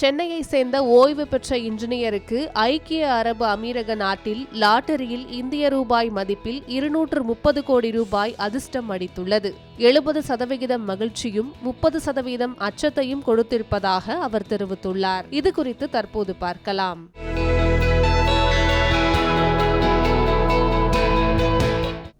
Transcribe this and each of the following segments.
சென்னையை சேர்ந்த ஓய்வு பெற்ற இன்ஜினியருக்கு ஐக்கிய அரபு அமீரக நாட்டில் லாட்டரியில் இந்திய ரூபாய் மதிப்பில் இருநூற்று முப்பது கோடி ரூபாய் அதிர்ஷ்டம் அடித்துள்ளது எழுபது சதவிகிதம் மகிழ்ச்சியும் முப்பது சதவீதம் அச்சத்தையும் கொடுத்திருப்பதாக அவர் தெரிவித்துள்ளார். இது குறித்து தற்போது பார்க்கலாம்.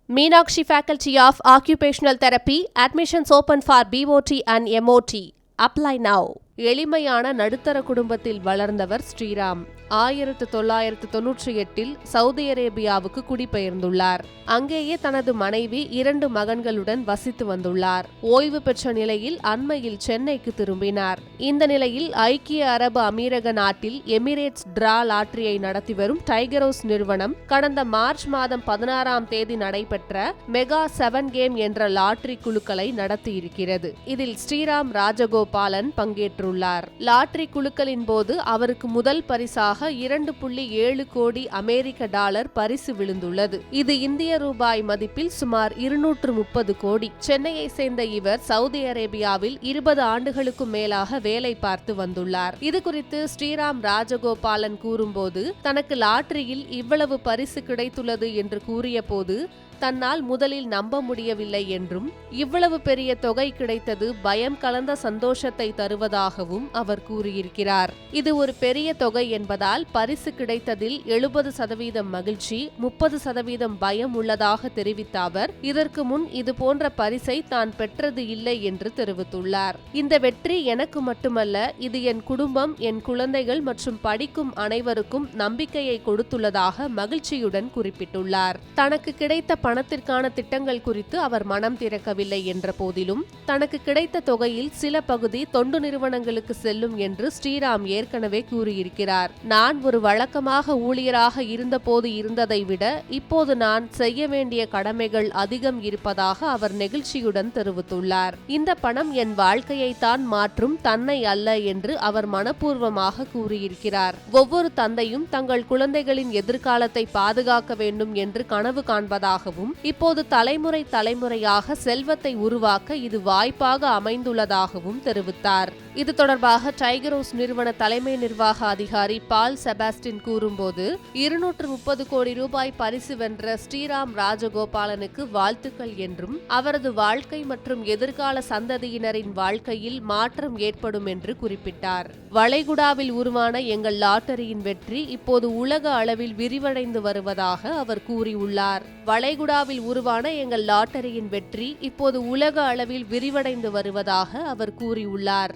Meenakshi faculty of occupational therapy admissions open for BOT and MOT apply now எளிமையான நடுத்தர குடும்பத்தில் வளர்ந்தவர் ஸ்ரீராம். ஆயிரத்து தொள்ளாயிரத்து தொன்னூற்றி எட்டில் சவுதி அரேபியாவுக்கு குடிபெயர்ந்துள்ளார். அங்கேயே தனது மனைவி இரண்டு மகன்களுடன் வசித்து வந்துள்ளார். ஓய்வு பெற்ற நிலையில் அண்மையில் சென்னைக்கு திரும்பினார். இந்த நிலையில் ஐக்கிய அரபு அமீரக நாட்டில் எமிரேட்ஸ் டிரா லாட்டரியை நடத்தி வரும் டைகரோஸ் நிறுவனம் கடந்த மார்ச் மாதம் பதினாறாம் தேதி நடைபெற்ற மெகா செவன் கேம் என்ற லாட்டரி குழுக்களை நடத்தியிருக்கிறது. இதில் ஸ்ரீராம் ராஜகோபாலன் பங்கேற்றுள்ளார். லாட்டரி குழுக்களின் போது அவருக்கு முதல் பரிசாக இரண்டு புள்ளி ஏழு கோடி அமெரிக்க டாலர் பரிசு விழுந்துள்ளது. இது இந்திய ரூபாய் மதிப்பில் சுமார் இருநூற்று முப்பது கோடி. சென்னையை சேர்ந்த இவர் சவுதி அரேபியாவில் இருபது ஆண்டுகளுக்கும் மேலாக வேலை பார்த்து வந்துள்ளார். இது குறித்து ஸ்ரீராம் ராஜகோபாலன் கூறும்போது தனக்கு லாட்டரியில் இவ்வளவு பரிசு கிடைத்துள்ளது என்று கூறிய போது தன்னால் முதலில் நம்ப முடியவில்லை என்றும் இவ்வளவு பெரிய தொகை கிடைத்தது பயம் கலந்த சந்தோஷத்தை தருவதாகவும் அவர் கூறியிருக்கிறார். இது ஒரு பெரிய தொகை என்பதால் பரிசு கிடைத்ததில் எழுபது சதவீதம் மகிழ்ச்சி முப்பது சதவீதம் பயம் உள்ளதாக தெரிவித்த அவர் இதற்கு முன் இது போன்ற பரிசை தான் பெற்றது இல்லை என்று தெரிவித்துள்ளார். இந்த வெற்றி எனக்கு மட்டுமல்ல இது என் குடும்பம் என் குழந்தைகள் மற்றும் படிக்கும் அனைவருக்கும் நம்பிக்கையை கொடுத்துள்ளதாக மகிழ்ச்சியுடன் குறிப்பிட்டுள்ளார். தனக்கு கிடைத்த பணத்திற்கான திட்டங்கள் குறித்து அவர் மனம் திறக்கவில்லை என்ற போதிலும் தனக்கு கிடைத்த தொகையில் சில பகுதி தொண்டு நிறுவனங்களுக்கு செல்லும் என்று ஸ்ரீராம் ஏற்கனவே கூறியிருக்கிறார். நான் ஒரு வழக்கமாக ஊழியராக இருந்தபோது இருந்ததை விட இப்போது நான் செய்ய வேண்டிய கடமைகள் அதிகம் இருப்பதாக அவர் நெகிழ்ச்சியுடன் தெரிவித்துள்ளார். இந்த பணம் என் வாழ்க்கையை தான் மாற்றும் தன்னை அல்ல என்று அவர் மனப்பூர்வமாக கூறியிருக்கிறார். ஒவ்வொரு தந்தையும் தங்கள் குழந்தைகளின் எதிர்காலத்தை பாதுகாக்க வேண்டும் என்று கனவு காண்பதாகவும் இப்போது தலைமுறை தலைமுறையாக செல்வத்தை உருவாக்க இது வாய்ப்பாக அமைந்துள்ளதாகவும் தெரிவித்தார். இது தொடர்பாக டைகரோஸ் நிறுவன தலைமை நிர்வாக அதிகாரி பால் செபாஸ்டின் கூறும்போது இருநூற்று முப்பது கோடி ரூபாய் பரிசு வென்ற ஸ்ரீராம் ராஜகோபாலனுக்கு வாழ்த்துக்கள் என்றும் அவரது வாழ்க்கை மற்றும் எதிர்கால சந்ததியினரின் வாழ்க்கையில் மாற்றம் ஏற்படும் என்று குறிப்பிட்டார். வளைகுடாவில் உருவான எங்கள் லாட்டரியின் வெற்றி இப்போது உலக அளவில் விரிவடைந்து வருவதாக அவர் கூறியுள்ளார். வளைகுடாவில் உருவான எங்கள் லாட்டரியின் வெற்றி இப்போது உலக அளவில் விரிவடைந்து வருவதாக அவர் கூறியுள்ளார்.